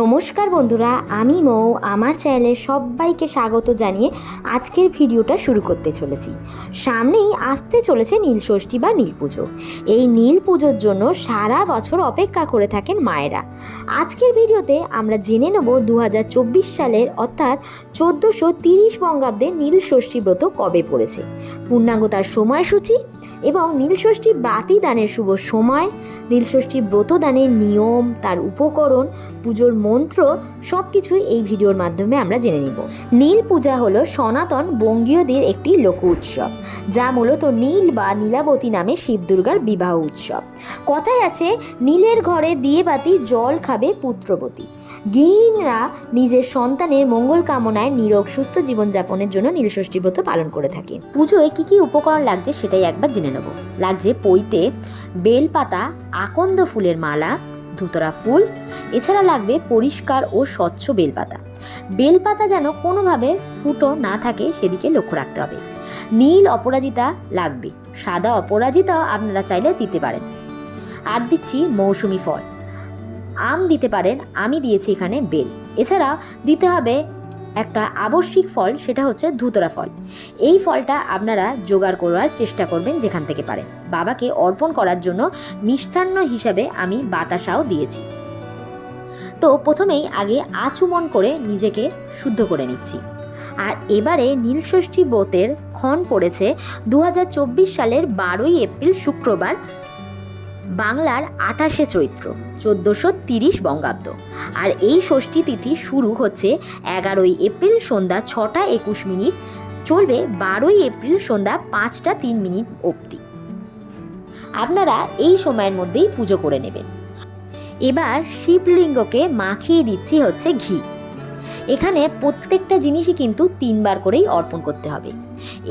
নমস্কার বন্ধুরা, আমি মৌ। আমার চ্যানেলে সবাইকে স্বাগত জানিয়ে আজকের ভিডিওটা শুরু করতে চলেছি। সামনেই আসতে চলেছে নীলষষ্ঠী বা নীল পুজো। এই নীল পুজোর জন্য সারা বছর অপেক্ষা করে থাকেন মায়েরা। আজকের ভিডিওতে আমরা জেনে নেব দু হাজার চব্বিশ সালের, অর্থাৎ চোদ্দোশো তিরিশ বঙ্গাব্দে নীলষষ্ঠী ব্রত কবে পড়েছে। পূর্ণাঙ্গতার সময়সূচি এবং নীলষষ্ঠী বাতি দানের শুভ সময়, নীলষষ্ঠী ব্রত দানের নিয়ম, তার উপকরণ, পুজোর মন্ত্র সব কিছুই এই ভিডিওর মাধ্যমে আমরা জেনে নিব। নীল পূজা হলো সনাতন বঙ্গীয়দের একটি লোক উৎসব, যা মূলত নীল বা নীলাবতী নামে শিব দুর্গার বিবাহ উৎসব। কথায় আছে, নীলের ঘরে দিয়ে বাতি জল খাবে পুত্রবতী। গৃহিণীরা নিজের সন্তানের মঙ্গল কামনায় নিরোগ সুস্থ জীবনযাপনের জন্য নীলষষ্ঠী ব্রত পালন করে থাকে পুজোয় কি কি উপকরণ লাগছে সেটাই একবার জেনে নেব। লাগছে পৈতে বেলপাতা, আকন্দ ফুলের মালা, ধুতরা ফুল, এছাড়া লাগবে পরিষ্কার ও স্বচ্ছ বেলপাতা। বেলপাতা যেন কোনোভাবে ফুটো না থাকে, সেদিকে লক্ষ্য রাখতে হবে। নীল অপরাজিতা লাগবে। সাদা অপরাজিতা আপনারা চাইলে দিতে পারেন। আর দিচ্ছি মৌসুমি ফল। আম দিতে পারেন, আমি দিয়েছি এখানে বেল। এছাড়া দিতে হবে একটা আবশ্যিক ফল, সেটা হচ্ছে ধুতরা ফল। এই ফলটা আপনারা জোগাড় করার চেষ্টা করবেন যেখান থেকে পারেন বাবাকে অর্পণ করার জন্য মিষ্টান্ন হিসাবে আমি বাতাসাও দিয়েছি। তো প্রথমেই আগে আচুমন করে নিজেকে শুদ্ধ করে নিচ্ছি। আর এবারে নীলষষ্ঠী ব্রতের ক্ষণ পড়েছে দু হাজার চব্বিশ সালের বারোই এপ্রিল শুক্রবার বাংলার আঠাশে চৈত্র, চোদ্দোশো তিরিশ বঙ্গাব্দ। আর এই ষষ্ঠী তিথি শুরু হচ্ছে এগারোই এপ্রিল সন্ধ্যা ছটা একুশ মিনিট, চলবে বারোই এপ্রিল সন্ধ্যা পাঁচটা তিন মিনিট অবধি। আপনারা এই সময়ের মধ্যেই পুজো করে নেবেন। এবার শিবলিঙ্গকে মাখিয়ে দিচ্ছি হচ্ছে ঘি। এখানে প্রত্যেকটা জিনিসই কিন্তু তিনবার করেই অর্পণ করতে হবে।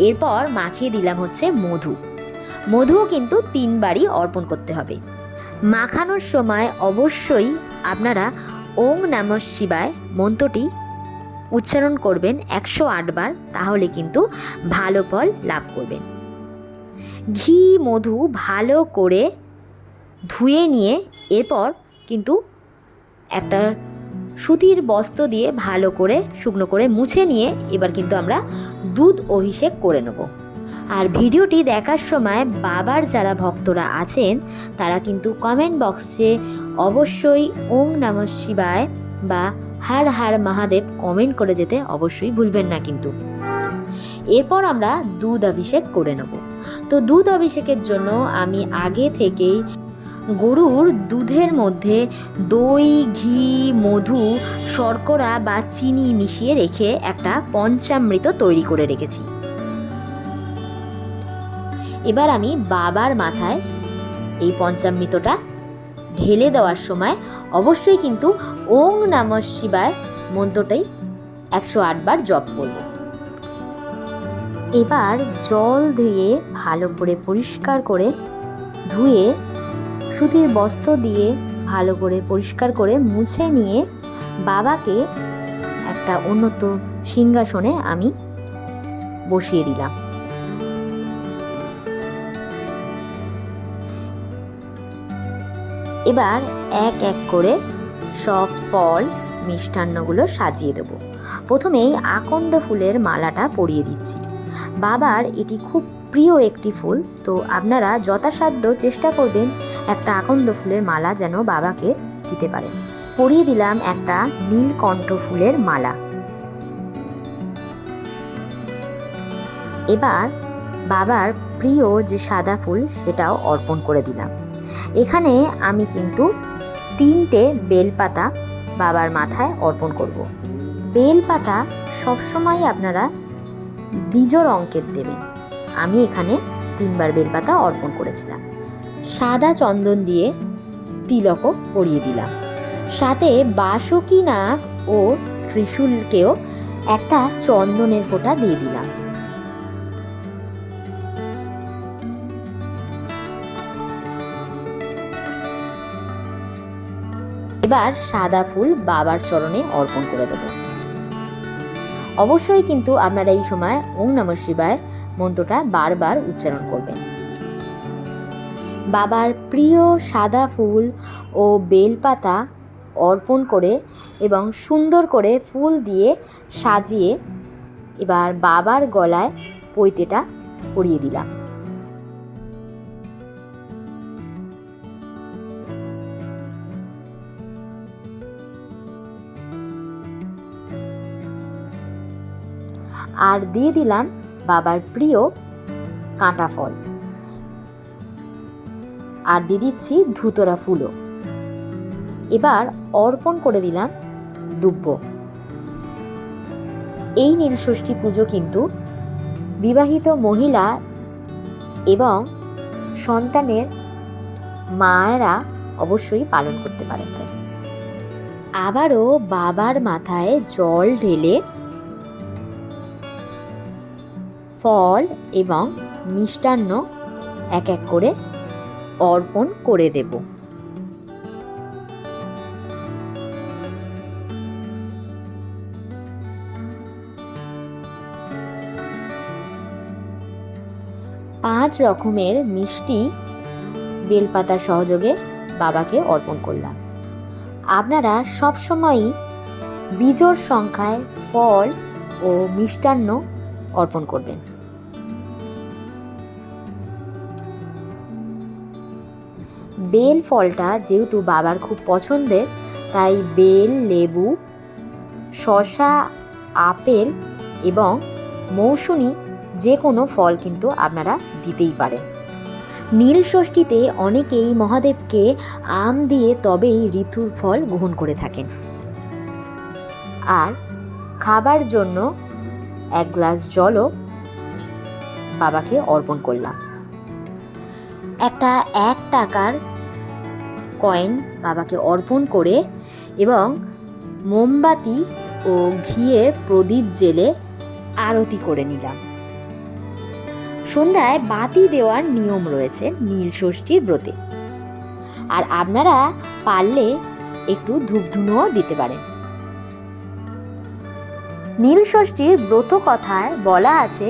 এরপর মাখিয়ে দিলাম হচ্ছে মধু। মধুও কিন্তু তিনবারই অর্পণ করতে হবে। মাখানোর সময় অবশ্যই আপনারা ওং নম শিবায় মন্ত্রটি উচ্চারণ করবেন একশো আটবার তাহলে কিন্তু ভালো ফল লাভ করবেন। ঘি, মধু ভালো করে ধুয়ে নিয়ে এরপর কিন্তু একটা সুতির বস্ত্র দিয়ে ভালো করে শুকনো করে মুছে নিয়ে এবার কিন্তু আমরা দুধ অভিষেক করে নেব। আর ভিডিওটি দেখার সময় বাবার যারা ভক্তরা আছেন, তারা কিন্তু কমেন্ট বক্সে অবশ্যই ওম নম শিবায় বা হার হার মহাদেব কমেন্ট করে যেতে অবশ্যই ভুলবেন না কিন্তু। এরপর আমরা দুধ অভিষেক করে নেব। তো দুধ অভিষেকের জন্য আমি আগে থেকেই গরুর দুধের মধ্যে দই, ঘি, মধু, শর্করা বা চিনি মিশিয়ে রেখে একটা পঞ্চামৃত তৈরি করে রেখেছি। এবার আমি বাবার মাথায় এই পঞ্চামৃতটা ঢেলে দেওয়ার সময় অবশ্যই কিন্তু ওং নম শিবায় মন্ত্রটাই একশো আটবার জপ করব। এবার জল ধুয়ে ভালো করে পরিষ্কার করে ধুয়ে সুতির বস্ত্র দিয়ে ভালো করে পরিষ্কার করে মুছে নিয়ে বাবাকে একটা উন্নত সিংহাসনে আমি বসিয়ে দিলাম। এবার এক এক করে সব ফল, মিষ্টান্নগুলো সাজিয়ে দেব। প্রথমেই আকন্দ ফুলের মালাটা পরিয়ে দিচ্ছি। বাবার এটি খুব প্রিয় একটি ফুল, তো আপনারা যথাসাধ্য চেষ্টা করবেন একটা আকন্দ ফুলের মালা যেন বাবাকে দিতে পারেন। পরিয়ে দিলাম একটা নীলকণ্ঠ ফুলের মালা। এবার বাবার প্রিয় যে সাদা ফুল সেটাও অর্পণ করে দিলাম। এখানে আমি কিন্তু তিনটে বেলপাতা বাবার মাথায় অর্পণ করব। বেলপাতা সবসময় আপনারা বিজোড় অঙ্কের দেবেন। আমি এখানে তিনবার বেলপাতা অর্পণ করেছিলাম। সাদা চন্দন দিয়ে তিলকও পরিয়ে দিলাম। সাথে বাসকি নাগ ও ত্রিশূলকেও একটা চন্দনের ফোঁটা দিয়ে দিলাম। এবার সাদা ফুল বাবার চরণে অর্পণ করে দেব। অবশ্যই কিন্তু আপনারা এই সময় ওং নম শিবায় মন্ত্রটা বারবার উচ্চারণ করবেন। বাবার প্রিয় সাদা ফুল ও বেলপাতা অর্পণ করে এবং সুন্দর করে ফুল দিয়ে সাজিয়ে এবার বাবার গলায় পৈতেটা পরিয়ে দিলাম। আর দিয়ে দিলাম বাবার প্রিয় কাঁটা ফল। আর দিয়ে দিচ্ছি ধুতরা ফুলও। এবার অর্পণ করে দিলাম দুব্য এই নীলষষ্ঠী পুজো কিন্তু বিবাহিত মহিলা এবং সন্তানের মায়েরা অবশ্যই পালন করতে পারেন। আবারও বাবার মাথায় জল ঢেলে ফল এবং মিষ্টান্ন এক এক করে অর্পণ করে দেব। পাঁচ রকমের মিষ্টি বেলপাতার সহযোগে বাবাকে অর্পণ করলাম। আপনারা সবসময়ই বিজোড় সংখ্যায় ফল ও মিষ্টান্ন অর্পণ করবেন। বেল ফলটা যেহেতু বাবার খুব পছন্দের, তাই বেল, লেবু, শসা, আপেল এবং মৌসুমি যে কোনো ফল কিন্তু আপনারা দিতেই পারেন। নীল ষষ্ঠীতে অনেকেই মহাদেবকে আম দিয়ে তবেই ঋতুর ফল গ্রহণ করে থাকেন। আর খাবার জন্য এক গ্লাস জলও বাবাকে অর্পণ করলাম। একটা এক টাকার কয়েন বাবাকে অর্পণ করে এবং মোমবাতি ও ঘিয়ের প্রদীপ জেলে আরতি করে নিলাম। সন্ধ্যায় বাতি দেওয়ার নিয়ম রয়েছে নীল ষষ্ঠীর ব্রতে। আর আপনারা পারলে একটু ধূপধুনোও দিতে পারেন। নীল ষষ্ঠীর ব্রত কথায় বলা আছে,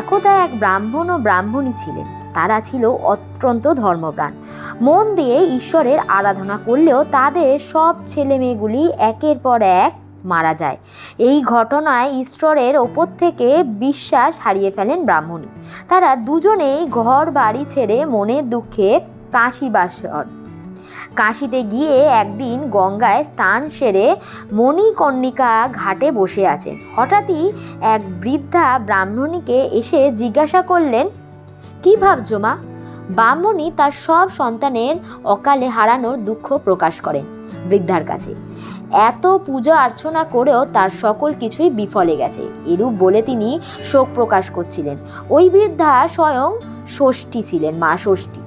একদা এক ব্রাহ্মণ ও ব্রাহ্মণী ছিলেন। তারা ছিল অত্যন্ত ধর্মপ্রাণ। মন দিয়ে ঈশ্বরের আরাধনা করলেও তাদের সব ছেলে মেয়েগুলি একের পর এক মারা যায়। এই ঘটনায় ঈশ্বরের ওপর থেকে বিশ্বাস হারিয়ে ফেলেন ব্রাহ্মণী তারা দুজনেই ঘর বাড়ি ছেড়ে মনের দুঃখে কাশীবাসর কাশিতে গিয়ে একদিন গঙ্গায় স্নান সেরে মণিকর্ণিকা ঘাটে বসে আছেন। হঠাৎই এক বৃদ্ধা ব্রাহ্মণীকে এসে জিজ্ঞাসা করলেন, কি ভাবছ মা? ব্রাহ্মণী তার সব সন্তানের অকালে হারানোর দুঃখ প্রকাশ করেন বৃদ্ধার কাছে। এত পূজা অর্চনা করেও তার সকল কিছুই বিফলে গেছে। এরূপ বলে তিনি শোক প্রকাশ করছিলেন। ওই বৃদ্ধা স্বয়ং ষষ্ঠী ছিলেন, মা ষষ্ঠী।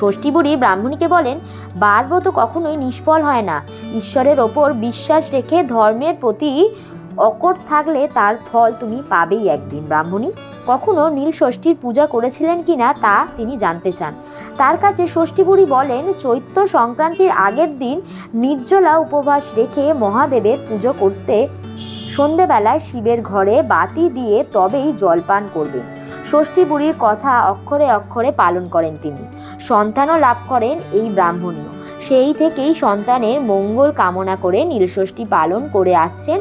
ষষ্ঠী বুড়ি ব্রাহ্মণীকে বলেন বারব্রত কখনোই নিষ্ফল হয় না। ঈশ্বরের ওপর বিশ্বাস রেখে ধর্মের প্রতি অকট থাকলে তার ফল তুমি পাবেই একদিন, ব্রাহ্মণী। কখনো নীল ষষ্ঠীর পূজা করেছিলেন কিনা তা তিনি জানতে চান। তার কাছে ষষ্ঠী বুড়ি বলেন, চৈত্র সংক্রান্তির আগের দিন নির্জলা উপবাস রেখে মহাদেবের পুজো করতে সন্ধেবেলায় শিবের ঘরে বাতি দিয়ে তবেই জলপান করবেন। ষষ্ঠী বুড়ির কথা অক্ষরে অক্ষরে পালন করেন তিনি। সন্তানও লাভ করেন এই ব্রাহ্মণীয় সেই থেকেই সন্তানের মঙ্গল কামনা করে নীলষষ্ঠী পালন করে আসছেন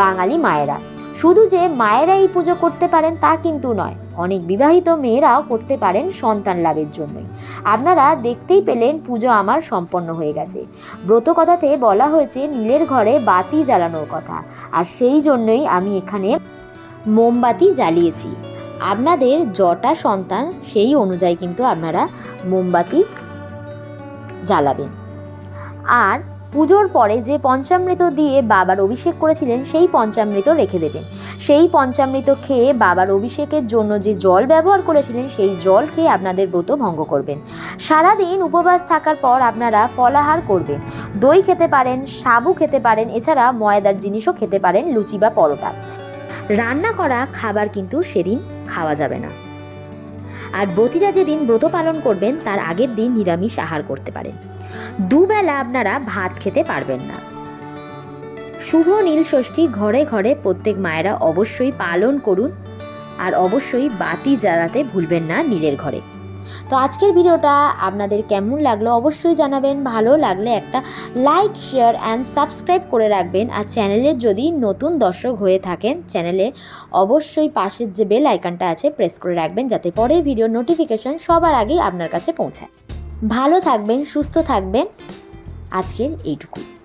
বাঙালি মায়েরা। শুধু যে মায়েরা এই পুজো করতে পারেন তা কিন্তু নয়, অনেক বিবাহিত মেয়েরাও করতে পারেন সন্তান লাভের জন্যই। আপনারা দেখতেই পেলেন পুজো আমার সম্পন্ন হয়ে গেছে। ব্রত কথাতে বলা হয়েছে, নীলের ঘরে বাতি জ্বালানোর কথা, আর সেই জন্যই আমি এখানে মোমবাতি জ্বালিয়েছি। আপনাদের জটা সন্তান সেই অনুযায়ী কিন্তু আপনারা মোমবাতি জ্বালাবেন। আর পুজোর পরে যে পঞ্চামৃত দিয়ে বাবার অভিষেক করেছিলেন, সেই পঞ্চামৃত রেখে দেবেন। সেই পঞ্চামৃত খেয়ে বাবার অভিষেকের জন্য যে জল ব্যবহার করেছিলেন, সেই জল খেয়ে আপনাদের ব্রত ভঙ্গ করবেন। সারাদিন উপবাস থাকার পর আপনারা ফলাহার করবেন। দই খেতে পারেন, সাবু খেতে পারেন, এছাড়া ময়দার জিনিসও খেতে পারেন, লুচি বা পরোটা। রান্না করা খাবার কিন্তু সেদিন খাওয়া যাবে না। আর ব্রতীরা যেদিন ব্রত পালন করবেন, তার আগের দিন নিরামিষ আহার করতে পারেন। দুবেলা আপনারা ভাত খেতে পারবেন না। শুভ নীল ষষ্ঠী ঘরে ঘরে প্রত্যেক মায়েরা অবশ্যই পালন করুন, আর অবশ্যই বাতি জ্বালাতে ভুলবেন না নীলের ঘরে। তো আজকের ভিডিওটা আপনাদের কেমন লাগল অবশ্যই জানাবেন। ভালো লাগলে একটা লাইক শেয়ার অ্যান্ড সাবস্ক্রাইব করে রাখবেন। আর চ্যানেলের যদি নতুন দর্শক হয়ে থাকেন, চ্যানেলে অবশ্যই পাশের যে বেল আইকনটা আছে প্রেস করে রাখবেন যাতে পরের ভিডিওর নোটিফিকেশন সবার আগেই আপনার কাছে পৌঁছায়। ভালো থাকবেন, সুস্থ থাকবেন। আজকের এইটুকুই।